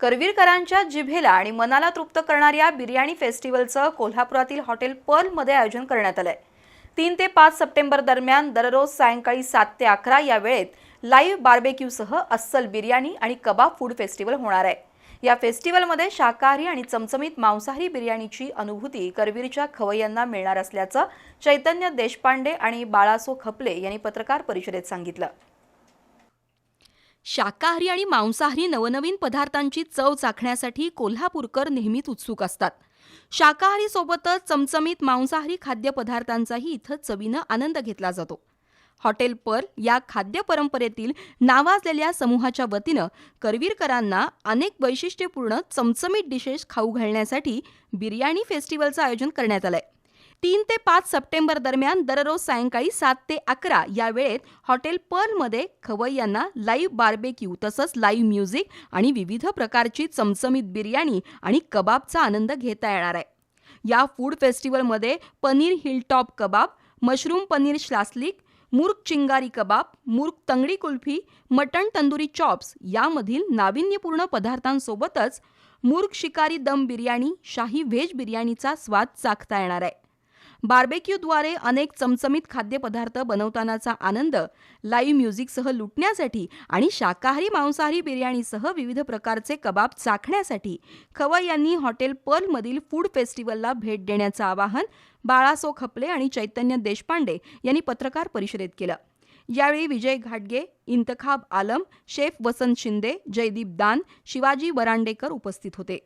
करवीरकरांच्या जिभेला आणि मनाला तृप्त करणाऱ्या बिर्याणी फेस्टिवलचं कोल्हापुरातील हॉटेल पर्लमध्ये आयोजन करण्यात आलंय. तीन ते पाच सप्टेंबर दरम्यान दररोज सायंकाळी सात ते अकरा या वेळेत लाईव्ह बार्बेक्यूसह अस्सल बिर्याणी आणि कबाब फूड फेस्टिवल होणार आहे. या फेस्टिवलमध्ये शाकाहारी आणि चमचमीत मांसाहारी बिर्याणीची अनुभूती करवीरच्या खवय्यांना मिळणार असल्याचं चैतन्य देशपांडे आणि बाळासो खपले यांनी पत्रकार परिषदेत सांगितलं. शाकाहारी आणि मांसाहारी नवनवीन पदार्थांची चव चाखण्यासाठी कोल्हापूरकर नेहमीच उत्सुक असतात. शाकाहारी सोबतच चमचमीत मांसाहारी खाद्यपदार्थांचाही इथं चवीनं आनंद घेतला जातो. हॉटेल पर्ल या खाद्य परंपरेतील नावाजलेल्या समूहाच्या वतीनं करवीरकरांना अनेक वैशिष्ट्यपूर्ण चमचमीत डिशेस खाऊ घालण्यासाठी बिर्याणी फेस्टिवलचं आयोजन करण्यात आलंय. तीन ते पाच सप्टेंबर दरम्यान दररोज सायंकाळी सात ते अकरा या वेळेत हॉटेल पर्लमध्ये खवय्यांना लाईव्ह बार्बेक्यू तसंच लाईव्ह म्युझिक आणि विविध प्रकारची चमचमीत बिर्याणी आणि कबाबचा आनंद घेता येणार आहे. या फूड फेस्टिवलमध्ये paneer hilltop kebab mushroom paneer shashlik murg chingari kebab murg tangdi kulfi mutton tandoori chops यामधील नाविन्यपूर्ण पदार्थांसोबतच मूर्ग शिकारी दम बिर्याणी शाही व्हेज बिर्याणीचा स्वाद चाखता येणार आहे. बार्बेक्यूद्वारे अनेक चमचमीत खाद्यपदार्थ बनवतानाचा आनंद लाईव्ह म्युझिकसह लुटण्यासाठी आणि शाकाहारी मांसाहारी बिर्याणीसह विविध प्रकारचे कबाब चाखण्यासाठी खवय यांनी हॉटेल पर्लमधील फूड फेस्टिवलला भेट देण्याचं आवाहन बाळासो खपले आणि चैतन्य देशपांडे यांनी पत्रकार परिषदेत केलं. यावेळी विजय घाटगे इंतखाब आलम शेफ वसंत शिंदे जयदीप दान शिवाजी वरांडेकर उपस्थित होते.